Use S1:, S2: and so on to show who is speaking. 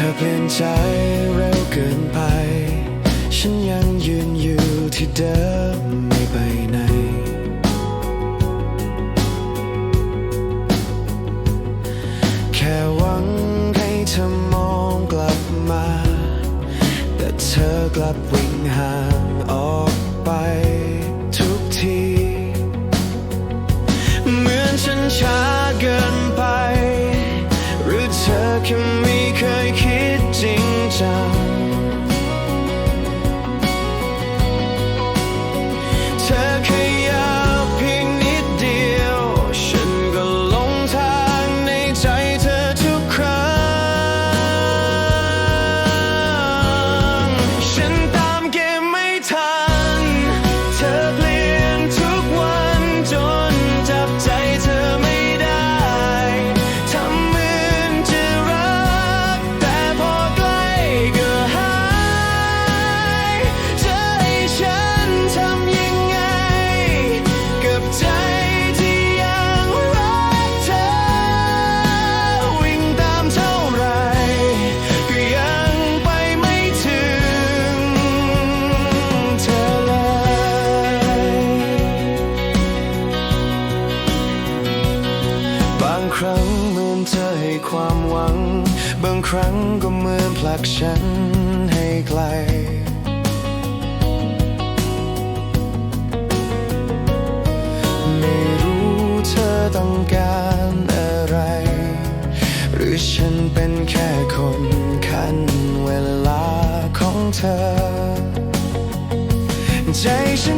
S1: ธอเปลี่ยนใจเร็วเกินไป ฉันยังยืนอยู่ที่เดิมางครั้งเหมือนเธอให้ความหวัง บางครั้งก็เหมือนผลักฉันให้ไกลต้องการอะไร หรือฉันเป็นแค่คนขันเวลาของเธอ ใจฉัน